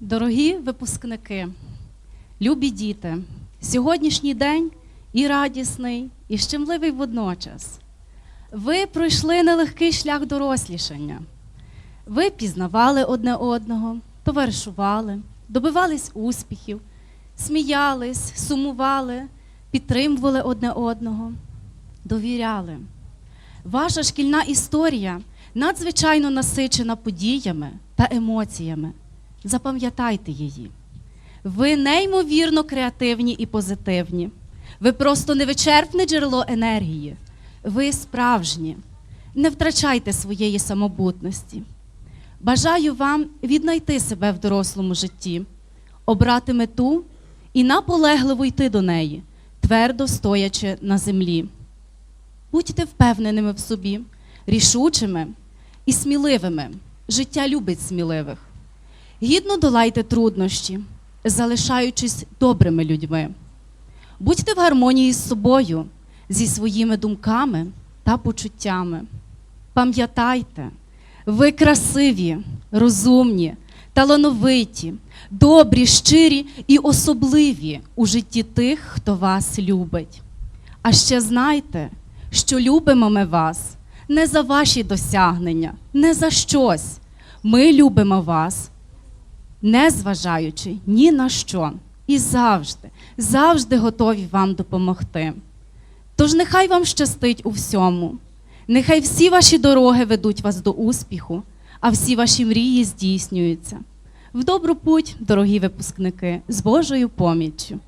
Дорогі випускники, любі діти, сьогоднішній день і радісний, і щемливий водночас. Ви пройшли нелегкий шлях дорослішання. Ви пізнавали одне одного, товаришували, добивались успіхів, сміялись, сумували, підтримували одне одного, довіряли. Ваша шкільна історія надзвичайно насичена подіями та емоціями. Запам'ятайте її. Ви неймовірно креативні і позитивні. Ви просто невичерпне джерело енергії. Ви справжні. Не втрачайте своєї самобутності. Бажаю вам віднайти себе в дорослому житті, обрати мету і наполегливо йти до неї, твердо стоячи на землі. Будьте впевненими в собі, рішучими і сміливими. Життя любить сміливих. Гідно долайте труднощі, залишаючись добрими людьми. Будьте в гармонії з собою, зі своїми думками та почуттями. Пам'ятайте, ви красиві, розумні, талановиті, добрі, щирі і особливі у житті тих, хто вас любить. А ще знайте, що любимо ми вас не за ваші досягнення, не за щось. Ми любимо вас, не зважаючи ні на що, і завжди, завжди готові вам допомогти. Тож нехай вам щастить у всьому, нехай всі ваші дороги ведуть вас до успіху, а всі ваші мрії здійснюються. В добру путь, дорогі випускники, з Божою поміччю.